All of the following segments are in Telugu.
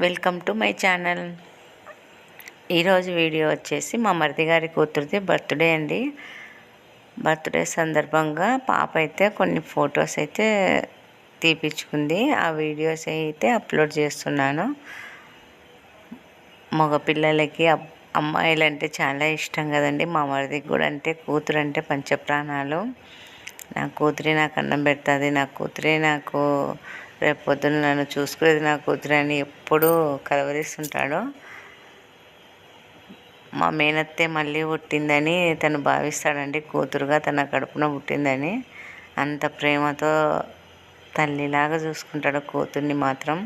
Welcome to my channel. ఈరోజు వీడియో వచ్చేసి మా మరిది గారి కూతురిది బర్త్డే అండి. బర్త్డే సందర్భంగా పాప అయితే కొన్ని ఫొటోస్ అయితే తీపించుకుంది ఆ వీడియోస్ అయితే అప్లోడ్ చేస్తున్నాను. మగపిల్లలకి అమ్మాయిలు అంటే చాలా ఇష్టం కదండి. మా మరిదికి కూడా అంటే కూతురు అంటే పంచప్రాణాలు. నా కూతురి నాకు అన్నం పెడుతుంది నా కూతురే నాకు రేపు పొద్దున్న నన్ను చూసుకునేది నా కూతురు అని ఎప్పుడూ కలవరిస్తుంటాడు. మా మేనత్తే మళ్ళీ పుట్టిందని తను భావిస్తాడండి కూతురుగా తన కడుపున పుట్టిందని. అంత ప్రేమతో తల్లిలాగా చూసుకుంటాడు కూతుర్ని మాత్రం.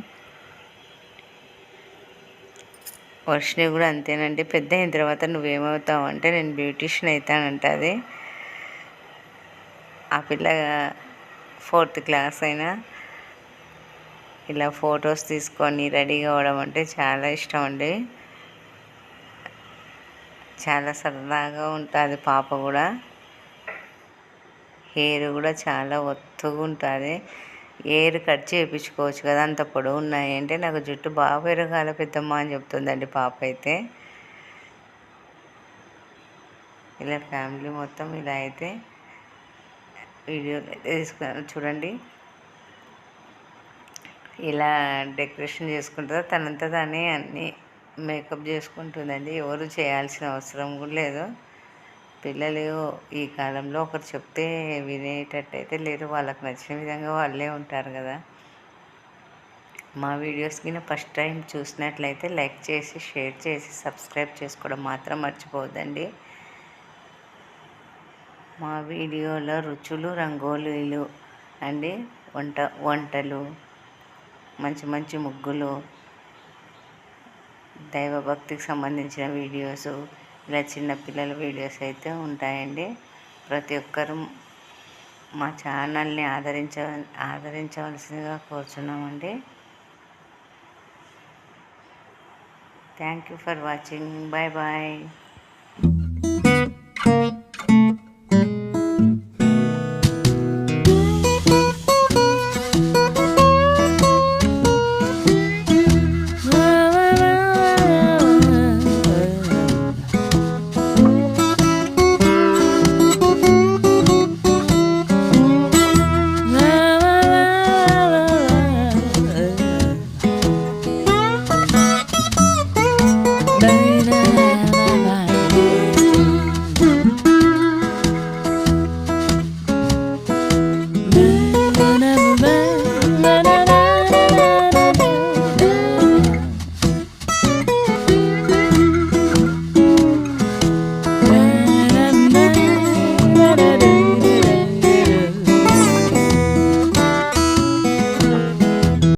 వర్షిని కూడా అంతేనండి పెద్ద అయిన తర్వాత నువ్వేమవుతావు అంటే నేను బ్యూటిషియన్ అవుతానంట అది. ఆ పిల్ల ఫోర్త్ క్లాస్ అయినా ఇలా ఫొటోస్ తీసుకొని రెడీ కావడం అంటే చాలా ఇష్టం అండి. చాలా సరదాగా ఉంటుంది పాప కూడా. హెయిర్ కూడా చాలా ఒత్తుగా ఉంటుంది. హెయిర్ కట్ చేయించుకోవచ్చు కదా అంత పొడవు ఉన్నాయంటే నాకు జుట్టు బాగా పెరగాల పెద్దమ్మ అని చెప్తుందండి పాప అయితే. ఇలా ఫ్యామిలీ మొత్తం ఇలా అయితే వీడియో తీసుకున్నాను. చూడండి. ఇలా డెకరేషన్ చేసుకుంటుందో తనంతా తానే అన్నీ మేకప్ చేసుకుంటుందండి. ఎవరు చేయాల్సిన అవసరం కూడా లేదు. పిల్లలు ఈ కాలంలో ఒకరు చెప్తే వినేటట్టయితే లేరు వాళ్ళకి నచ్చిన విధంగా వాళ్ళే ఉంటారు కదా. మా వీడియోస్ కింద ఫస్ట్ టైం చూసినట్లయితే లైక్ చేసి షేర్ చేసి సబ్స్క్రైబ్ చేసుకోవడం మాత్రం మర్చిపోవద్దండి. మా వీడియోలో రుచులు రంగోలీలు అండి. వంట వంటలు మంచి మంచి ముగ్గులు దైవభక్తికి సంబంధించిన వీడియోస్ ఇలా చిన్నపిల్లల వీడియోస్ అయితే ఉంటాయండి. ప్రతి ఒక్కరూ మా ఛానల్ని ఆదరించ ఆదరించవలసిందిగా కోరుచున్నామండి. Thank you for watching bye bye